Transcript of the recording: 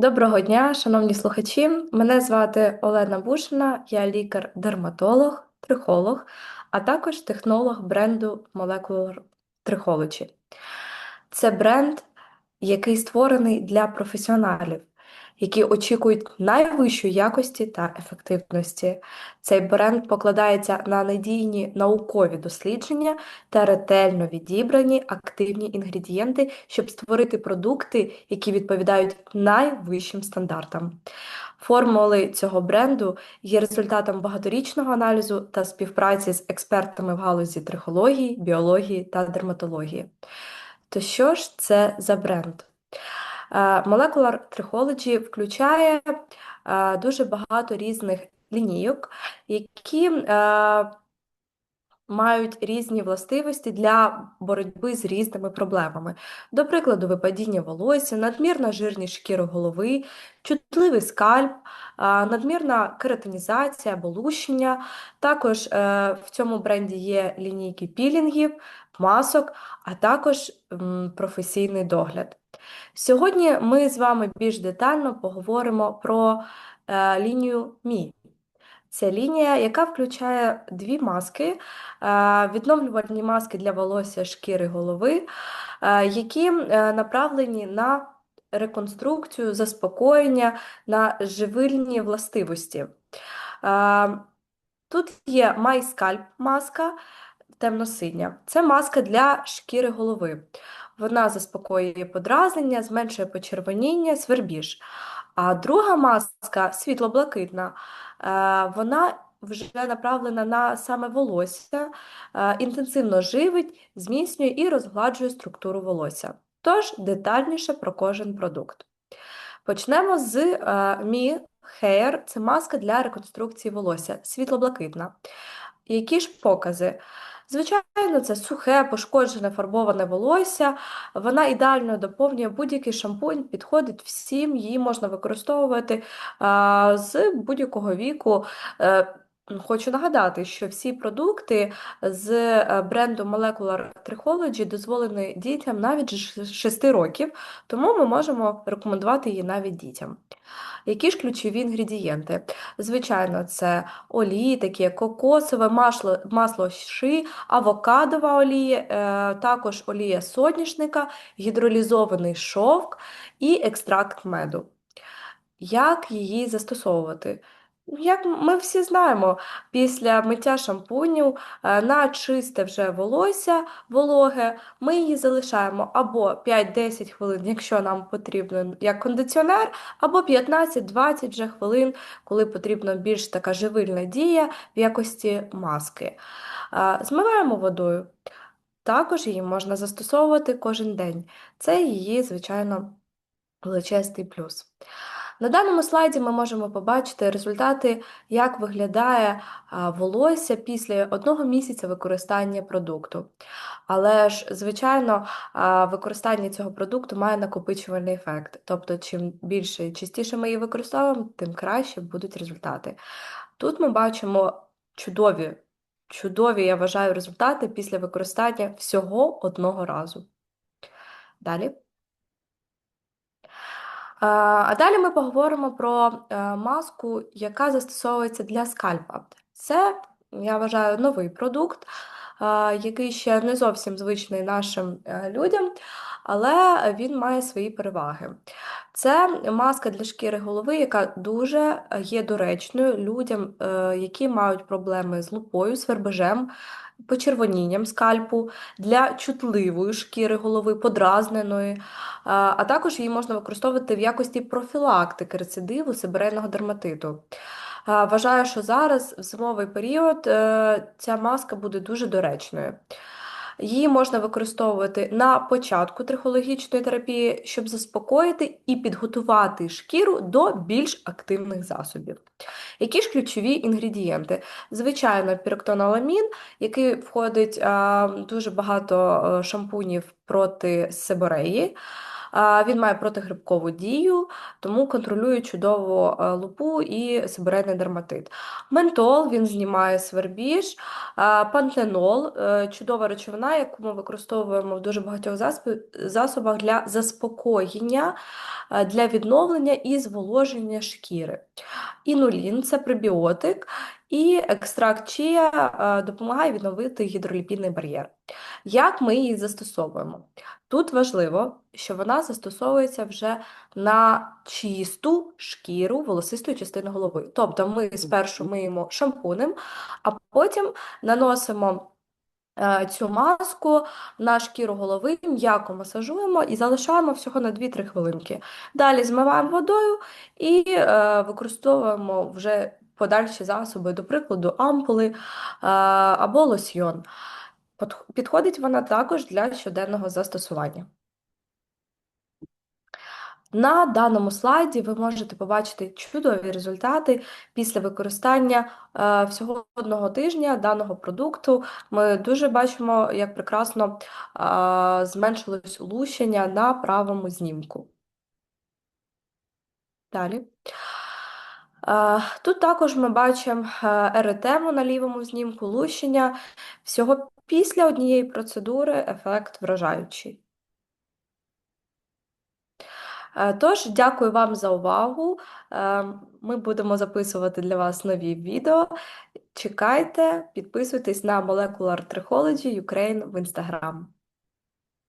Доброго дня, шановні слухачі. Мене звати Олена Бушина, я лікар-дерматолог, трихолог, а також технолог бренду Molecular Trichology. Це бренд, який створений для професіоналів, які очікують найвищої якості та ефективності. Цей бренд покладається на надійні наукові дослідження та ретельно відібрані активні інгредієнти, щоб створити продукти, які відповідають найвищим стандартам. Формули цього бренду є результатом багаторічного аналізу та співпраці з експертами в галузі трихології, біології та дерматології. То що ж це за бренд? Е, Molecular Trichology включає е, дуже багато різних лінійок, які е, мають різні властивості для боротьби з різними проблемами. До прикладу, випадіння волосся, надмірна жирність шкіри голови, чутливий скальп, надмірна кератинізація або лущення. Також в цьому бренді є лінійки пілінгів, масок, а також професійний догляд. Сьогодні ми з вами більш детально поговоримо про е, лінію Мі. Це лінія, яка включає дві маски, е, відновлювальні маски для волосся шкіри голови, е, які е, направлені на реконструкцію, заспокоєння, на живильні властивості. Тут є MyScalp маска темно-синя. Це маска для шкіри голови. Вона заспокоює подразнення, зменшує почервоніння, свербіж. А друга маска світло-блакитна, вона вже направлена на саме волосся, е, інтенсивно живить, зміцнює і розгладжує структуру волосся. Тож детальніше про кожен продукт. Почнемо з Mi е, Hair, це маска для реконструкції волосся, світло-блакитна. Які ж покази? Звичайно, це сухе, пошкоджене, фарбоване волосся. Вона ідеально доповнює будь-який шампунь, підходить всім, її можна використовувати а, з будь-якого віку. Е, Хочу нагадати, що всі продукти з е, бренду Molecular Trichology дозволені дітям навіть 6 років, тому ми можемо рекомендувати її навіть дітям. Які ж ключові інгредієнти? Звичайно, це олії, такі кокосове, масло, масло ши, авокадова олія, е, також олія соняшника, гідролізований шовк і екстракт меду. Як її застосовувати? Як ми всі знаємо, після миття шампуню е, на чисте вже волосся вологе, ми її залишаємо або 5-10 хвилин, якщо нам потрібно як кондиціонер, або 15-20 вже хвилин, коли потрібна більш така живильна дія в якості маски. Е, змиваємо водою. Також її можна застосовувати кожен день. Це її, звичайно, величезний плюс. На даному слайді ми можемо побачити результати, як виглядає волосся після одного місяця використання продукту. Але ж, звичайно, використання цього продукту має накопичувальний ефект. Тобто, чим більше і частіше ми її використовуємо, тим краще будуть результати. Тут ми бачимо чудові, чудові, я вважаю, результати після використання всього одного разу. Далі. А далі ми поговоримо про е, маску, яка застосовується для скальпа. Це, я вважаю, новий продукт, який ще не зовсім звичний нашим е, людям, але він має свої переваги. Це маска для шкіри голови, яка дуже є доречною людям, е, які мають проблеми з лупою, свербежем, почервонінням скальпу, для чутливої шкіри голови, подразненої, а також її можна використовувати в якості профілактики рецидиву сибирейного дерматиту. Вважаю, що зараз в зимовий період е, ця маска буде дуже доречною. Її можна використовувати на початку трихологічної терапії, щоб заспокоїти і підготувати шкіру до більш активних засобів. Які ж ключові інгредієнти? Звичайно, пірактоналамін, який входить а, дуже багато шампунів проти сибореї. Він має протигрибкову дію, тому контролює чудово е, лупу і сибирейний дерматит. Ментол він знімає свербіж, пантенол е, чудова речовина, яку ми використовуємо в дуже багатьох засобах для заспокоєння, е, для відновлення і зволоження шкіри. Інулін це пребіотик, і екстракт чия е, допомагає відновити гідроліпідний бар'єр. Як ми її застосовуємо? Тут важливо, що вона застосовується вже на чисту шкіру волосистої частини голови. Тобто ми спершу миємо шампунем, а потім наносимо е, цю маску на шкіру голови, м'яко масажуємо і залишаємо всього на 2-3 хвилинки. Далі змиваємо водою і е, використовуємо вже подальші засоби, до прикладу, ампули е, або лосьйон. Підходить вона також для щоденного застосування. На даному слайді ви можете побачити чудові результати після використання е, всього одного тижня даного продукту. Ми дуже бачимо, як прекрасно е, зменшилось лущення на правому знімку. Далі. Тут також ми бачимо еретему на лівому знімку, лущення. Всього після однієї процедури ефект вражаючий. Е, Тож, дякую вам за увагу. Е, Ми будемо записувати для вас нові відео. Чекайте, підписуйтесь на Molecular Trichology Ukraine в Instagram.